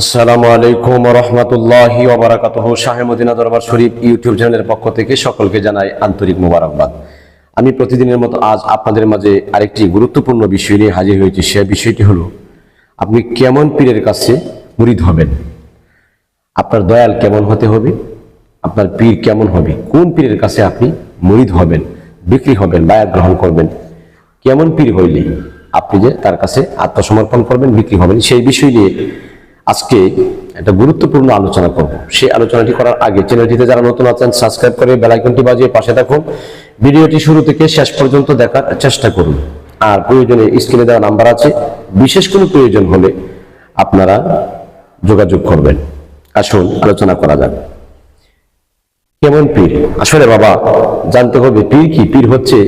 আসসালামু আলাইকুম রহমতুল্লাহ ওবরাকাতহ শাহে মদিনা দরবার শরীফ ইউটিউব চ্যানেলের পক্ষ থেকে সকলকে জানাই আন্তরিক মোবারকবাদ। আমি প্রতিদিনের মতো আজ আপনাদের মাঝে আরেকটি গুরুত্বপূর্ণ বিষয় নিয়ে হাজির হয়েছি, সে বিষয়টি হলো, আপনি কেমন পীরের কাছে মুরিদ হবেন? আপনার দয়াল কেমন হতে হবে? আপনার পীর কেমন হবে? কোন পীরের কাছে আপনি মুরিদ হবেন, বিক্রি হবেন, বায়াত গ্রহণ করবেন? কেমন পীর হইলে আপনি যে তার কাছে আত্মসমর্পণ করবেন, বিক্রি হবেন, সেই বিষয় নিয়ে আজকে একটা গুরুত্বপূর্ণ আলোচনা করব। সেই আলোচনাটি করার আগে চ্যানেলটিতে যারা নতুন আছেন সাবস্ক্রাইব করে বেলাইকনটি বাজিয়ে পাশে থাকুন। ভিডিওটি শুরু থেকে শেষ পর্যন্ত দেখার চেষ্টা করুন। আর প্রয়োজনে স্ক্রিনে দেওয়া নাম্বার আছে। বিশেষ কোনো প্রয়োজন হলে আপনারা যোগাযোগ করবেন। আসুন আলোচনা করা যাক। কেমন পীর? আসলে বাবা, জানতে হবে পীর কি? পীর হচ্ছে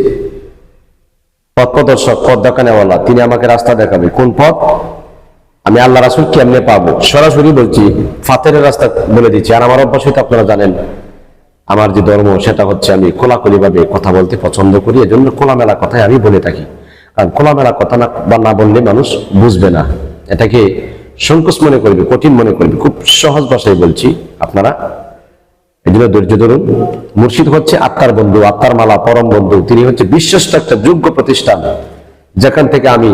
পথ প্রদর্শক পথ দেখানেওয়ালা তিনি আমাকে রাস্তা দেখাবে। কোন পথ? আমি আল্লাহ রাসুল কেমনে পাবো? সরাসরি বলছি ফাতের রাস্তা বলে দিচ্ছি। আর আমার অভ্যাস হয়তো আপনারা জানেন, আমার যে ধর্ম, সেটা হচ্ছে আমি খোলাখুলি ভাবে কথা বলতে পছন্দ করি। এজন্য খোলামেলা কথাই আমি বলে থাকি। কারণ খোলামেলা কথা না, বা না বললে মানুষ বুঝবে না। এটাকে সংকোচ মনে করবে, কঠিন মনে করবে। খুব সহজ ভাষায় বলছি আপনারা। এই জন্য ধৈর্য ধরুন। মুর্শিদ হচ্ছে আত্মার বন্ধু, আত্মার মালা, পরম বন্ধু। তিনি হচ্ছে বিশ্বস্ত একটা যোগ্য প্রতিষ্ঠান যেখান থেকে আমি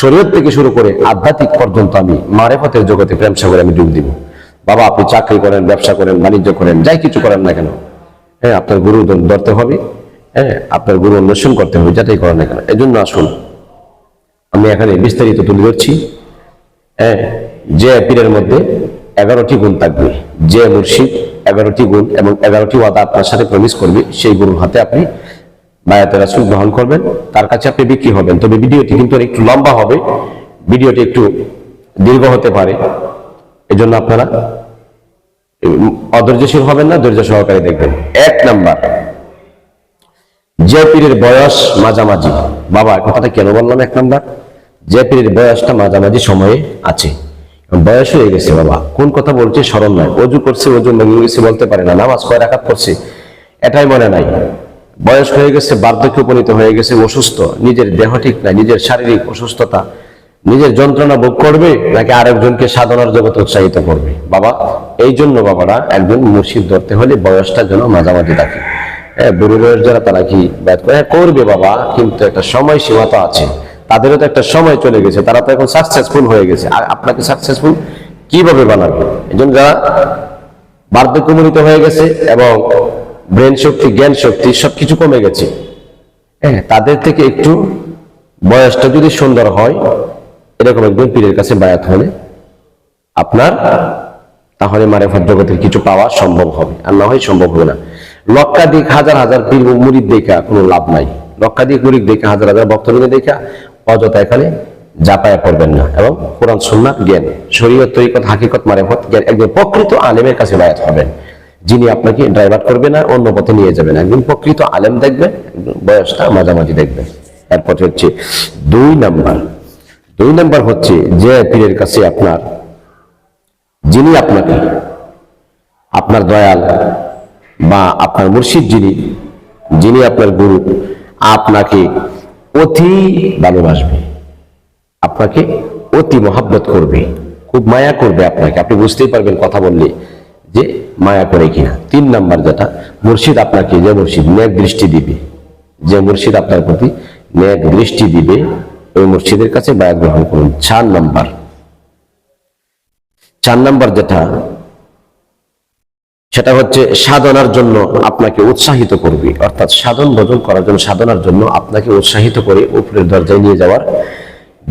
শরীয়ত থেকে শুরু করে আধ্যাত্মিক পর্যন্ত আমি মারেফতের জগতে প্রেম সাগরে আমি ডুব দিব। বাবা, আপনি চাকরি করেন, ব্যবসা করেন, বাণিজ্য করেন, যাই কিছু করেন না কেন? হ্যাঁ আপনার গুরু ধরতে হবে। হ্যাঁ আপনার গুরু অন্বেষণ করতে হবে, যেটাই করেন না কেন? এই জন্য আসুন। আমি এখানে বিস্তারিত তুলে ধরছি। হ্যাঁ যে পীরের মধ্যে এগারোটি গুণ থাকবে। যে মুর্শিদ এগারোটি গুণ এবং এগারোটি ওয়াদা আপনার সাথে প্রমিস করবে, সেই গুরুর হাতে আপনি বায়াতের রাসুল গ্রহণ করবেন, তার কাছে আপনি বিক্রি হবেন। তবে ভিডিওটি কিন্তু একটু লম্বা হবে, ভিডিওটি একটু দীর্ঘ হতে পারে। এজন্য আপনারা অধৈর্যশীল হবেন না, ধৈর্য সহকারে দেখবেন। এক নাম্বার যে পীরের বয়স মাঝামাঝি। বাবা কথাটা কেন বললাম এক নাম্বার? যে পীরের বয়সটা মাঝামাঝি সময়ে আছে। বয়স হয়ে গেছে বাবা, কোন কথা বলছে স্মরণ নাই। অজু করছে, অজু ভেঙে গেছে বলতে পারে না, নামাজ কয় রাখাত করছে এটাই মনে নাই। বয়স হয়ে গেছে বার্ধক্য উপনীত হয়ে গেছে অসুস্থ নিজের দেহ ঠিক নাই নিজের শারীরিক অসুস্থতা নিজের যন্ত্রণা ভোগ করবে নাকি আরেকজনকে সাধনার জগতে উৎসাহিত করবে? বাবা এই জন্য বাবারা একজন মুর্শিদ ধরতে হলে বয়সটা যেন মাঝামাঝি থাকে। হ্যাঁ বুড়ো যারা তারা কি ব্যাট করে হ্যাঁ, করবে বাবা কিন্তু একটা সময় সীমা তো আছে। তাদেরও তো একটা সময় চলে গেছে তারা তো এখন সাকসেসফুল হয়ে গেছে। আর আপনাকে সাকসেসফুল কীভাবে বানাবে? এই জন্য যারা বার্ধক্যমূলিত হয়ে গেছে এবং ব্রেন শক্তি, জ্ঞান শক্তি, সবকিছু কমে গেছে। হ্যাঁ তাদের থেকে একটু বয়সটা যদি সুন্দর হয়, এরকম একজন পীরের কাছে বায়াত হলে আপনার তাহলে মারেফত জগতের কিছু পাওয়া সম্ভব হবে। আর না হয় সম্ভব হবে না। লক্ষাধিক হাজার হাজার পীর মুরিদ দেখা কোনো লাভ নাই। লক্ষাধিক মুরিদ দেখা, হাজার হাজার ভক্তজনে দেখা, অযথা এখানে জাপায়া করবেন না। এবং কোরআন, সুন্নাহ, জ্ঞান, শরীয়ত, তরিকত, হাকিকত, মারেফত, জ্ঞান, একজন প্রকৃত আলেমের কাছে বায়াত হবেন। যিনি আপনাকে ড্রাইভার করবে না অন্য পথে নিয়ে যাবেন। একজন প্রকৃত আলেম দেখবে বয়সটা মাঝামাঝি দেখবেন এরপর হচ্ছে দুই নাম্বার। দুই নাম্বার হচ্ছে যে পীরের কাছে আপনার, যিনি আপনাকে, আপনার দয়াল বা আপনার মুর্শিদ যিনি যিনি আপনার গুরু, আপনাকে অতি ভালোবাসবে, আপনাকে অতি মহাব্বত করবে, খুব মায়া করবে আপনাকে। আপনি বুঝতেই পারবেন কথা বললে যে মায়া করে কিনা। তিন নাম্বার যেটা, মুর্শিদ আপনাকে যে মুর্শিদ ন্যাক দৃষ্টি দিবে, যে মুর্শিদ আপনার প্রতি ন্যাক দৃষ্টি দিবে, ওই মুর্শিদের কাছে বায়াত গ্রহণ করুন। চার নাম্বার। চার নাম্বার যেটা, সেটা হচ্ছে সাধনার জন্য আপনাকে উৎসাহিত করবে। অর্থাৎ সাধন ভজন করার জন্য, সাধনার জন্য আপনাকে উৎসাহিত করে উপরের দরজায় নিয়ে যাওয়ার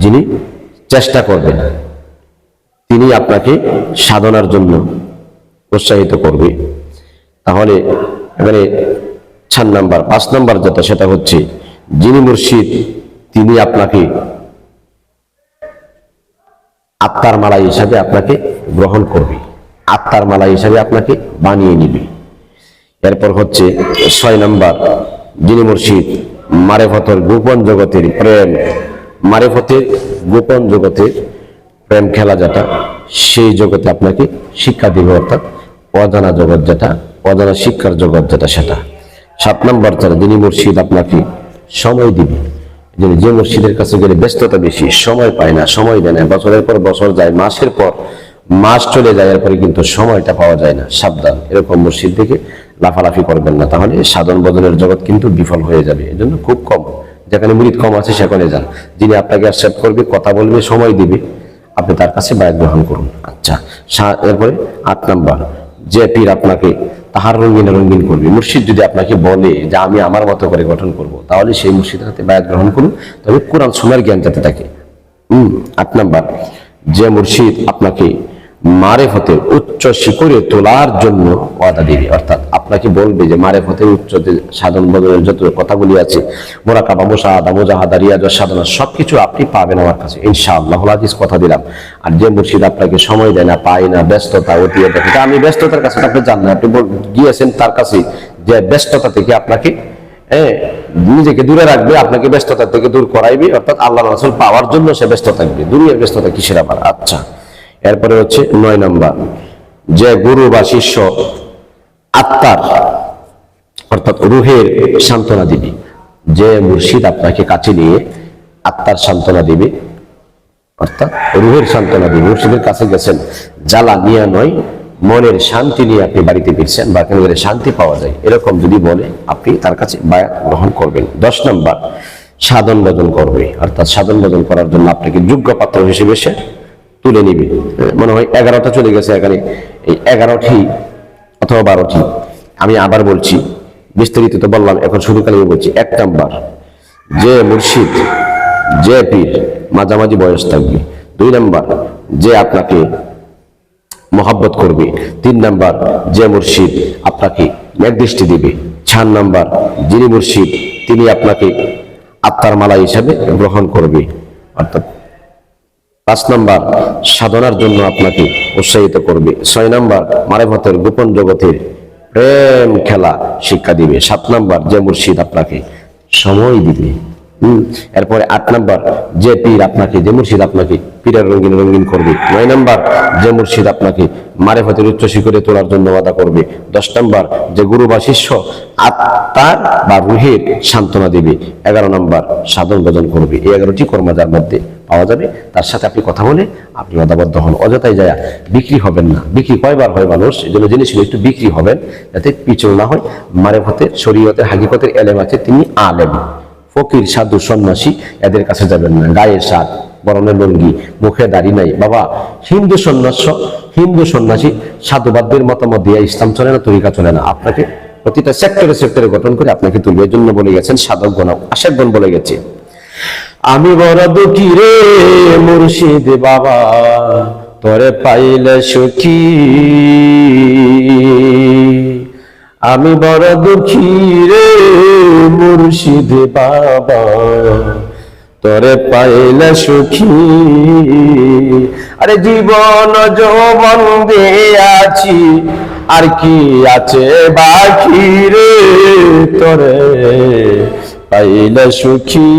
যিনি চেষ্টা করবেন, তিনি আপনাকে সাধনার জন্য উৎসাহিত করবে। তাহলে এখানে চার নাম্বার, পাঁচ নাম্বার যেটা, সেটা হচ্ছে, যিনি মুর্শিদ, তিনি আপনাকে আত্মার মালা হিসাবে আপনাকে গ্রহণ করবে। আত্মার মালা হিসাবে আপনাকে বানিয়ে নিবে। এরপর হচ্ছে ছয় নাম্বার, যিনি মুর্শিদ, মারেফতের গোপন জগতের প্রেম, মারেফতের গোপন জগতের প্রেম খেলা যেটা, সেই জগতে আপনাকে শিক্ষা দিবে, অর্থাৎ অজানা জগৎ যেটা, অজানা শিক্ষার জগৎ যেটা সেটা। সাত নম্বর যারা যিনি মুর্শিদ আপনাকে সময় দিবে। যে মসজিদের কাছে গেলে ব্যস্ততা বেশি, সময় পায় না, সময় দেয় না। বছরের পর বছর যায়, মাসের পর মাস চলে যায়, এরপরে কিন্তু সময়টা পাওয়া যায় না। সাবধান, এরকম মসজিদ থেকে লাফালাফি করবেন না। তাহলে সাধন বদনের জগৎ কিন্তু বিফল হয়ে যাবে। এজন্য খুব কম, যেখানে মুরিদ কম আছে সেখানে যান। যিনি আপনাকে অ্যাকসেপ্ট করবে, কথা বলবে, সময় দিবে, আপনি তার কাছে বায়াত গ্রহণ করুন। আচ্ছা এরপরে আট নাম্বার। যে পীর আপনাকে তাহার রঙিন রঙিন করবে। মুর্শিদ যদি আপনাকে বলে যে আমি আমার মতো করে গঠন করব, তাহলে সেই মুর্শিদের হাতে বায়াত গ্রহণ করুন। তবে কোরআন সোনার জ্ঞান যাতে থাকে। হম আট নাম্বার, যে মুর্শিদ আপনাকে মারে হতে উচ্চ শিখরে তোলার জন্য ওয়াদা দিবে, অর্থাৎ আপনাকে বলবে যে মারেফতের উচ্চ যে সাধন বদলের যত কথাগুলি আছে মোরাকাবা মোশাহাদা মোজাহাদা রিয়াজ সাধনা সবকিছু আপনি পাবেন আমার কাছে। ইনশাআল্লাহ হাদিস কথা দিলাম। আর যে মুর্শিদ আপনাকে সময় দেয় না পায় না ব্যস্ততা অতীত দেখে আমি ব্যস্ততার কাছে আপনি জান না আপনি গিয়েছেন তার কাছে যে ব্যস্ততা থেকে আপনাকে হ্যাঁ, নিজেকে দূরে রাখবে আপনাকে ব্যস্ততা থেকে দূর করাইবে অর্থাৎ আল্লাহ রাসুল পাওয়ার জন্য সে ব্যস্ত থাকবে। দুনিয়ার ব্যস্ততা কিসের আবার? আচ্ছা এরপরে হচ্ছে নয় নম্বর। যে গুরু বা শিষ্য আত্মার, অর্থাৎ রুহের সান্ত্বনা দিবে। যে মুর্শিদ আপনাকে কাছে নিয়ে আত্মার সান্ত্বনা দিবে, অর্থাৎ রুহের সান্ত্বনা দিবে। মুর্শিদের কাছে গেছেন, জ্বালা নিয়ে নয়, মনের শান্তি নিয়ে আপনি বাড়িতে ফিরছেন বা কেন শান্তি পাওয়া যায়। এরকম যদি বলে, আপনি তার কাছে বায়াত গ্রহণ করবেন। দশ নম্বর, সাধন বদন করবে। অর্থাৎ সাধন বদন করার জন্য আপনাকে যোগ্য পাত্র হিসেবে সে তুলে নিবে। মনে হয় এগারোটা চলে গেছে এখানে। এই এগারোটি অথবা বারোটি। আমি আবার বলছি, বিস্তারিত তো বললাম, এখন শুধু খালি বলছি, এক নাম্বার, যে মুর্শিদ, যে পীর মাঝামাঝি বয়স থাকবে। দুই নাম্বার, যে আপনাকে মহাব্বত করবে। তিন নাম্বার, যে মুর্শিদ আপনাকে নির্দিষ্টি দিবে। চার নাম্বার, যিনি মুর্শিদ, তিনি আপনাকে আত্মার মালা হিসাবে গ্রহণ করবে। অর্থাৎ পাঁচ নাম্বার, সাধনার জন্য আপনাকে উৎসাহিত করবে। ছয় নাম্বার, মারেফতের গোপন জগতের প্রেম খেলা শিক্ষা দিবে। সাত নাম্বার, যে মুর্শিদ আপনাকে সময় দিবে। এরপরে আট নাম্বার, যে পীর আপনাকে, যে মুর্শিদ আপনাকে পীরের রঙিন রঙিন করবে। নয় নাম্বার, যে মুর্শিদ আপনাকে মারেফতের উচ্চ শিখরে তোলার জন্য বাধা করবে। দশ নাম্বার, যে গুরু বা শিষ্য আত্মার বা রুহের সান্ত্বনা দেবে। এগারো নাম্বার, সাধন ভজন করবে। এই এগারোটি কর্মজার মধ্যে পাওয়া যাবে। তার সাথে আপনি কথা বলে আপনি বাধাবদ্ধ হন। অযথায় যায় বিক্রি হবেন না। বিক্রি কয়বার হয় মানুষ? এই জন্য জিনিস একটু বিক্রি হবেন যাতে পিছল না হয়। মারেফতের শরীয়তের হাকিকতের এলেম আছে। তিনি আলেম। ফকির, সাধু, সন্ন্যাসী এদের কাছে যাবেন না। গায়ের সাদ বরণের লঙ্গি, মুখে দাড়ি নাই। বাবা, হিন্দু সন্ন্যাস, হিন্দু সন্ন্যাসী, সাধুবাদদের মতামত দিয়ে ইসলাম চলে না, তরিকা চলে না? আপনাকে প্রতিটা সেক্টরে সেক্টরে গঠন করে আপনাকে তুলবে। জন্য বলে গেছেন সাধক গণ আশেকগণ বলে গেছে। আমি বড় দুঃখী রে মুর্শিদ বাবা, তোরে পাইলে সুখী। আমি বড় দুঃখী রে মুর্শিদ বাবা, তোরে পাইলে সুখী। আরে জীবন যৌবন আছি, আর কি আছে বাকি রে তোরে? পাইলে সুখী।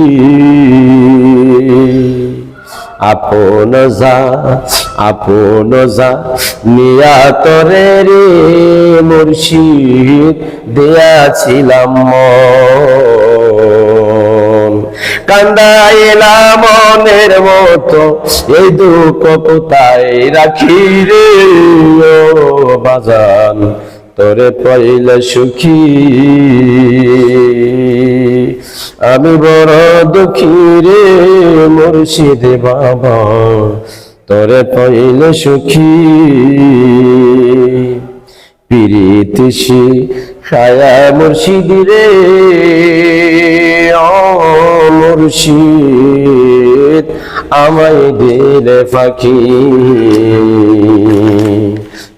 আপন যা আপন যা, নিয়া তরে রে মুর্শিদ, দেয়াছিলাম কান্দাইলাম মনের মতো এই দুঃখ কোথায় রাখি রে বাজান? তোরে পাইলে সুখী। আমি বড় দুঃখী রে মুর্শিদ বাবা। তোরে পাইলে সুখী। পিরিতিসি খায়া মুর্শিদ রে মুর্শিদ, আমায় দিলে ফাঁকি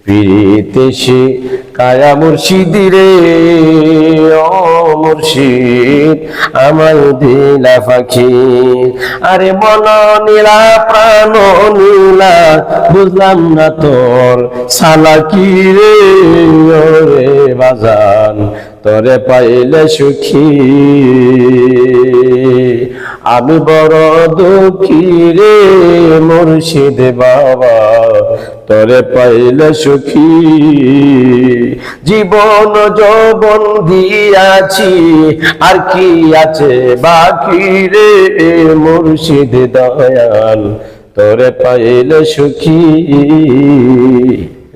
পিরিতেশি কায়া মুর্শিদি রে, ও মুর্শিদ আমার দিলা পাখি আরে মন নীলা, প্রাণ নীলা, বুঝলাম না তোর সালা কি রে ওরে বাজান। তোরে পাইলে সুখী। আমি বড় দুঃখী রে মুর্শিদ বাবা, তরে পাইলে সুখী। জীবন যৌবন দিয়াছি, আর কি আছে বাকি রে মুর্শিদ দয়াল, তোরে পাইলে সুখী।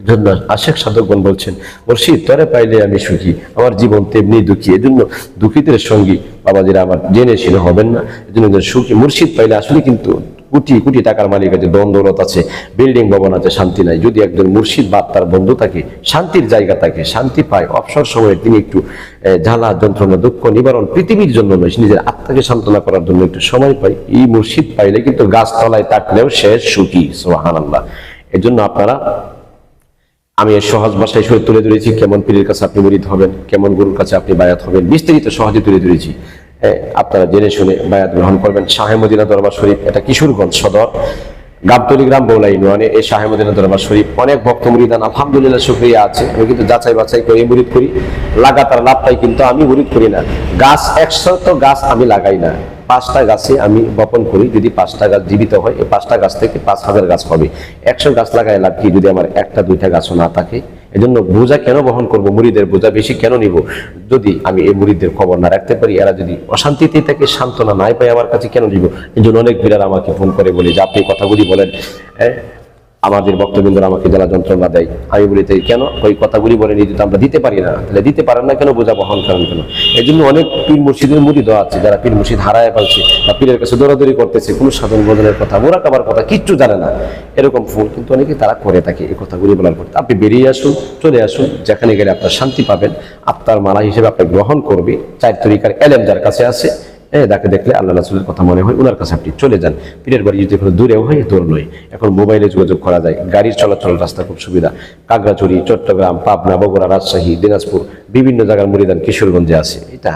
জন্য আশেখ সাধকগণ বলছেন, মুর্শিদ, তোরে পাইলে আমি সুখী। আমার জীবন তেমনি দুঃখী। এজন্য দুঃখীদের সঙ্গী বাবাজিরা আমার জেনে ছিল হবেন না। এজন্য সুখী। মুর্শিদ পাইলে আসলে কিন্তু কোটি কোটি টাকার মালিক আছে দন দৌলত আছে, বিল্ডিং, ভবন আছে, শান্তি নাই। যদি একজন মুর্শিদ বা তার বন্ধু থাকে, শান্তির জায়গা থাকে, শান্তি পায়, অবসর সময়ে তিনি একটু জ্বালা, যন্ত্রণা, দুঃখ নিবারণ পৃথিবীর জন্য নয় নিজের আত্মাকে সান্ত্বনা করার জন্য একটু সময় পাই এই মুর্শিদ পাইলে কিন্তু গাছতলায় তাকলেও সে সুখী সোহান আল্লাহ এজন্য আপনারা আমি সহজ ভাষায় সই তুলে ধরেছি। কেমন পীরের কাছে আপনি মুরিদ হবেন, কেমন গুরুর কাছে আপনি বায়াত হবেন, বিস্তারিত সহজে তুলে ধরেছি। আপনারা জেনে শুনে বায়াত গ্রহণ করবেন। শাহেমদিনা দরবার শরীফ, এটা কিশোরগঞ্জ সদর। গাবতলি গ্রাম বৌলা ইউনিয়নে এই শাহেমদিনা দরবার শরীফ অনেক ভক্ত মুরিদান, আলহামদুলিল্লাহ, শুক্রিয়া আছে। আমি কিন্তু যাচাই বাছাই করে, মুরিদ করি। লাগাতার লাভ পাই কিন্তু আমি মুরিদ করি না। গাছ একশো তো গাছ আমি লাগাই না। পাঁচটা গাছে আমি বপন করি। যদি পাঁচটা গাছ জীবিত হয়, এই পাঁচটা গাছ থেকে পাঁচ হাজার গাছ হবে। একশো গাছ লাগাই লাভ কি? যদি আমার একটা, দুইটা গাছও না থাকে এজন্য বোঝা কেন বহন করব, মুড়িদের বোঝা বেশি কেন নিব? যদি আমি এই মুড়িদের খবর না রাখতে পারি, এরা যদি অশান্তিতে থেকে সান্ত্বনা নাই পাই আমার কাছে কেন নিব? এই অনেক বিড়ার আমাকে ফোন করে বলে, যে আপনি কথাগুলি বলেন। হ্যাঁ? আমাদের বক্তবৃন্দরা আমাকে যারা যন্ত্রণা দেয়, আমি বলি তাই কেন? ওই কথাগুলি বলে নিয়ে যদি আমরা দিতে পারি না। তাহলে দিতে পারেন না কেন? বোঝা বহন করেন কেন? এই জন্য অনেক পীর মুর্শিদের মুড়ি দেওয়া আছে, যারা পীর মুর্শিদ হারায় ফেলছে বা পীরের কাছে দৌড়াদৌড়ি করতেছে, কোনো সাধন বোধনের কথা মোরা কাবার কথা কিচ্ছু জানে না। এরকম ফুল কিন্তু অনেকে তারা করে থাকে এই কথাগুলি বলার পর। আপনি বেরিয়ে আসুন, চলে আসুন, যেখানে গেলে আপনার শান্তি পাবেন। আপনার মালা হিসেবে আপনি গ্রহণ করবে। চার তরিকার এলেম যার কাছে আছে হ্যাঁ তাকে দেখলে আল্লাহ রাসুলের কথা মনে হয় ওনার কাছে আপনি চলে যান। পীরের বাড়ি যদি কোনো দূরেও হয়, দূর নয়। এখন মোবাইলে যোগাযোগ করা যায়। গাড়ির চলাচল রাস্তা খুব সুবিধা। কাগড়াছড়ি চট্টগ্রাম, পাবনা, বগুড়া, রাজশাহী, দিনাজপুর, বিভিন্ন জায়গার মুড়িদান কিশোরগঞ্জে আছে। এটা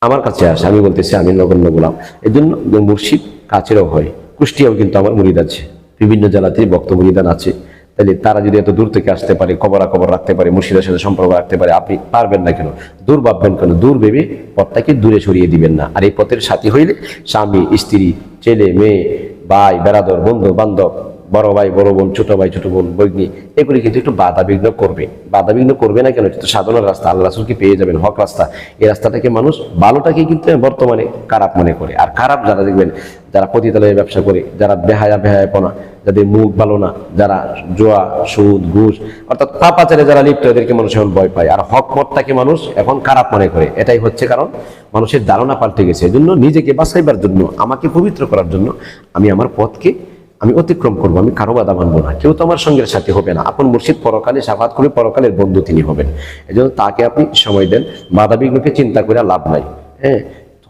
আমার কাছে আসে। আমি বলতেছি, আমি নগণ্য গোলাম। এই জন্য মুর্শিদ কাছেরও হয়। কুষ্টিয়াও কিন্তু আমার মুড়িদ আছে বিভিন্ন জেলাতেই বক্ত মুড়িদান আছে। তাহলে তারা যদি এত দূর থেকে আসতে পারে কবরা কবর রাখতে পারে, মুর্শিদের সাথে সম্পর্ক রাখতে পারে, আপনি পারবেন না কেন? দূর ভাববেন কেন? দূর ভেবে পথটাকে দূরে সরিয়ে দিবেন না। আর এই পথের সাথী হইলে স্বামী, স্ত্রী, ছেলে, মেয়ে, ভাই, বেড়াদর বন্ধু বান্ধব বড় ভাই, বড় বোন, ছোট ভাই, ছোট বোন বৈজ্ঞানিক এগুলি কিন্তু একটু বাধা বিঘ্ন করবে। বাধা বিঘ্ন করবে না কেন? এটা তো সাধারণ রাস্তা, আল্লাহ রাসুলকে পেয়ে যাবেন, হক রাস্তা। এই রাস্তাটাকে মানুষ ভালোটাকে কিন্তু বর্তমানে খারাপ মনে করে। আর খারাপ যারা দেখবেন, যারা পতিতালয়ে ব্যবসা করে, যারা বেহায়া বেহায়াপনা, যাদের মুখ ভালো না, যারা জোয়া, সুদ, ঘুষ, অর্থাৎ পাপাচারে যারা লিপ্ত, এদেরকে মানুষ এখন ভয় পায়। আর হক মতটাকে মানুষ এখন খারাপ মনে করে। এটাই হচ্ছে কারণ, মানুষের ধারণা পাল্টে গেছে। এজন্য নিজেকে বাঁচাইবার জন্য, আমাকে পবিত্র করার জন্য, আমি আমার পথকে আমি অতিক্রম করব, আমি কারও বাধা মানবো না। কেউ তো আমার সঙ্গের সাথে হবে না। আপন মুর্শিদ পরকালে সাফাত করে পরকালের বন্ধু তিনি হবেন। এই জন্য তাকে আপনি সময় দেন বাধা বিঘ্নকে চিন্তা করে লাভ নাই। হ্যাঁ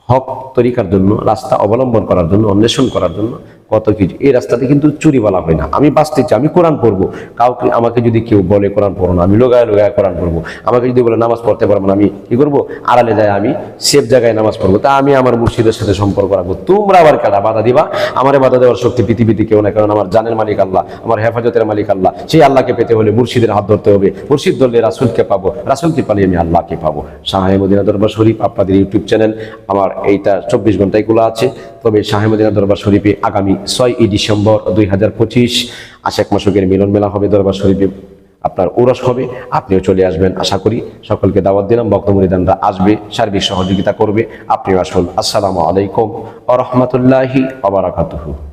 হক তরিকার জন্য, রাস্তা অবলম্বন করার জন্য, অন্বেষণ করার জন্য কত কিছু। এই রাস্তাতে কিন্তু চুরি বলা হয় না। আমি বাঁচতে চাই আমি কোরআন পড়ব। কাউকে, আমাকে যদি কেউ বলে কোরআন পড়ো না, আমি লোগায় লোগায় কোরআন পড়ব। আমাকে যদি বলে নামাজ পড়তে পারব না, আমি কি করব? আড়ালে যায় আমি সেফ জায়গায় নামাজ পড়ব। তা আমি আমার মুর্শিদের সাথে সম্পর্ক রাখব। তোমরা আবার কারা? বাধা দিবা? আমারে বাধা দেওয়ার শক্তি পৃথিবীতে কেউ না কারণ আমার জানের মালিক আল্লাহ, আমার হেফাজতের মালিক আল্লাহ। সেই আল্লাহকে পেতে হলে মুর্শিদের হাত ধরতে হবে। মুর্শিদ ধরলে রাসুলকে পাবো। রাসুলকে পালিয়ে আমি আল্লাহকে পাবো। শাহেমদিনা দরবার শরীফ আপনাদের ইউটিউব চ্যানেল। আমার এইটা চব্বিশ ঘন্টায় খোলা আছে। তবে শাহেমদিনা দরবার শরীফে আগামী ছয় ডিসেম্বর দুই হাজার পঁচিশ। আশেক মাসুকের মিলন মেলা হবে, দরবার শরীফে আপনার ওরস হবে, আপনিও চলে আসবেন। আশা করি সকলকে দাওয়াত দিলাম বক্তমরিদানরা আসবে, সার্বিক সহযোগিতা করবে, আপনিও আসুন। আসসালামু আলাইকুম আ রহমতুল্লাহি আবরাকাতুহু